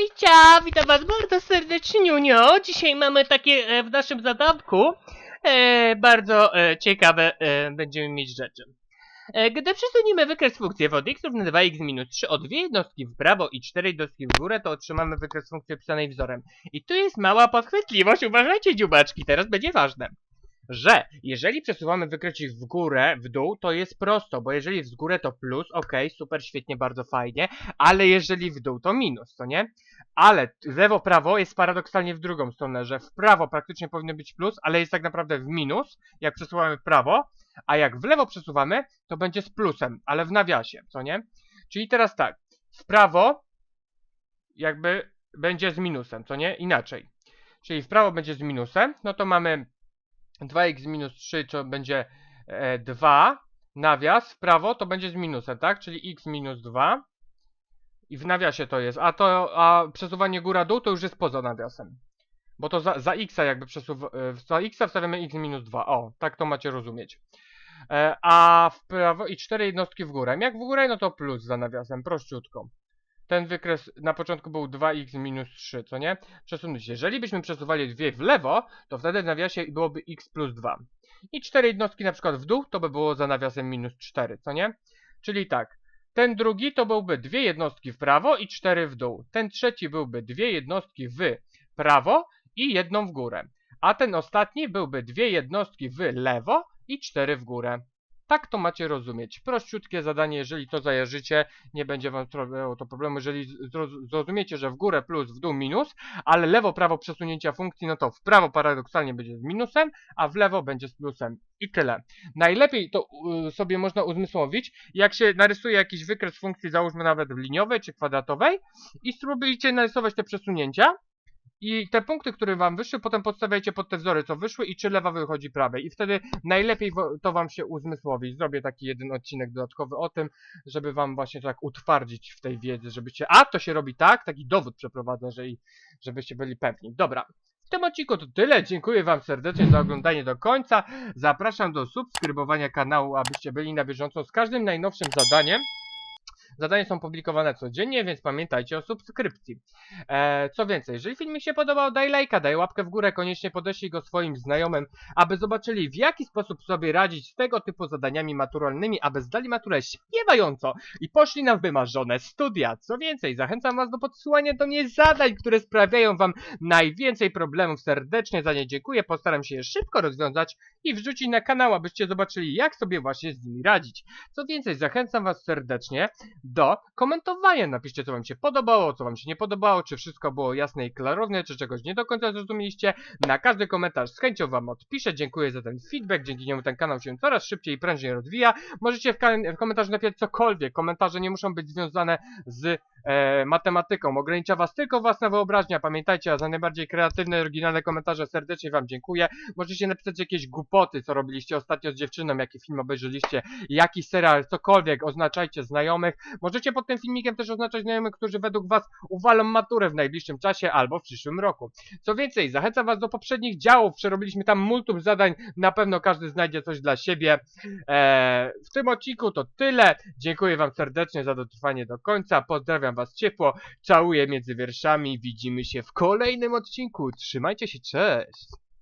Hejcia, witam was bardzo serdecznie, Unio. Dzisiaj mamy takie e, w naszym zadanku e, bardzo e, ciekawe e, będziemy mieć rzeczy. E, gdy przesuniemy wykres funkcji f od x równy 2x minus 3 o dwie jednostki w prawo i cztery jednostki w górę, to otrzymamy wykres funkcji opisanej wzorem. I tu jest mała podchwytliwość, uważajcie dziubaczki, teraz będzie ważne. Że jeżeli przesuwamy wykresik w górę, w dół, to jest prosto, bo jeżeli w górę to plus, ok, super, świetnie, bardzo fajnie, ale jeżeli w dół to minus, to nie? Ale lewo, prawo jest paradoksalnie w drugą stronę, że w prawo praktycznie powinno być plus, ale jest tak naprawdę w minus, jak przesuwamy w prawo, a jak w lewo przesuwamy, to będzie z plusem, ale w nawiasie, co nie? Czyli teraz tak, w prawo jakby będzie z minusem, co nie? Inaczej. Czyli w prawo będzie z minusem, no to mamy 2x minus 3, to będzie e, 2, nawias, w prawo to będzie z minusem, tak? Czyli x minus 2 i w nawiasie to jest, a to, a przesuwanie góra-dół to już jest poza nawiasem. Bo to za, za x jakby przesuwa, e, za x wstawiamy x minus 2, o, tak to macie rozumieć. E, a w prawo i 4 jednostki w górę. Jak w górę, no to plus za nawiasem, prościutko. Ten wykres na początku był 2x minus 3, co nie? Przesunąć. Jeżeli byśmy przesuwali dwie w lewo, to wtedy w nawiasie byłoby x plus 2. I 4 jednostki na przykład w dół, to by było za nawiasem minus 4, co nie? Czyli tak, ten drugi to byłby dwie jednostki w prawo i 4 w dół. Ten trzeci byłby dwie jednostki w prawo i jedną w górę. A ten ostatni byłby dwie jednostki w lewo i 4 w górę. Tak to macie rozumieć. Prościutkie zadanie, jeżeli to zajarzycie, nie będzie wam sprawiało to problemu. Jeżeli zroz- zrozumiecie, że w górę plus, w dół minus, ale lewo, prawo przesunięcia funkcji, no to w prawo paradoksalnie będzie z minusem, a w lewo będzie z plusem. I tyle. Najlepiej to y, sobie można uzmysłowić, jak się narysuje jakiś wykres funkcji, załóżmy nawet liniowej czy kwadratowej i spróbujcie narysować te przesunięcia. I te punkty, które wam wyszły, potem podstawiajcie pod te wzory, co wyszły i czy lewa wychodzi prawej. I wtedy najlepiej to wam się uzmysłowi. Zrobię taki jeden odcinek dodatkowy o tym, żeby wam właśnie tak utwardzić w tej wiedzy, żebyście, a to się robi tak, taki dowód przeprowadzę, że i, żebyście byli pewni. Dobra. W tym odcinku to tyle. Dziękuję wam serdecznie za oglądanie do końca. Zapraszam do subskrybowania kanału, abyście byli na bieżąco z każdym najnowszym zadaniem. Zadania są publikowane codziennie, więc pamiętajcie o subskrypcji. Eee, co więcej, jeżeli film mi się podobał, daj lajka, daj łapkę w górę, koniecznie podeślij go swoim znajomym, aby zobaczyli w jaki sposób sobie radzić z tego typu zadaniami maturalnymi, aby zdali maturę śpiewająco i poszli na wymarzone studia. Co więcej, zachęcam was do podsyłania do mnie zadań, które sprawiają wam najwięcej problemów. Serdecznie za nie dziękuję, postaram się je szybko rozwiązać i wrzucić na kanał, abyście zobaczyli jak sobie właśnie z nimi radzić. Co więcej, zachęcam was serdecznie do komentowania. Napiszcie, co wam się podobało, co wam się nie podobało, czy wszystko było jasne i klarowne, czy czegoś nie do końca zrozumieliście. Na każdy komentarz z chęcią wam odpiszę. Dziękuję za ten feedback, dzięki niemu ten kanał się coraz szybciej i prędzej rozwija. Możecie w, w komentarzu napisać cokolwiek. Komentarze nie muszą być związane z e, matematyką. Ogranicza was tylko własna wyobraźnia. Pamiętajcie, a za najbardziej kreatywne, oryginalne komentarze serdecznie wam dziękuję. Możecie napisać jakieś głupoty, co robiliście ostatnio z dziewczyną, jaki film obejrzeliście, jaki serial, cokolwiek. Oznaczajcie znajomych. Możecie pod tym filmikiem też oznaczać znajomych, którzy według was uwalą maturę w najbliższym czasie albo w przyszłym roku. Co więcej, zachęcam was do poprzednich działów. Przerobiliśmy tam multum zadań. Na pewno każdy znajdzie coś dla siebie. Eee, w tym odcinku to tyle. Dziękuję wam serdecznie za dotrwanie do końca. Pozdrawiam was ciepło. Całuję między wierszami. Widzimy się w kolejnym odcinku. Trzymajcie się, cześć!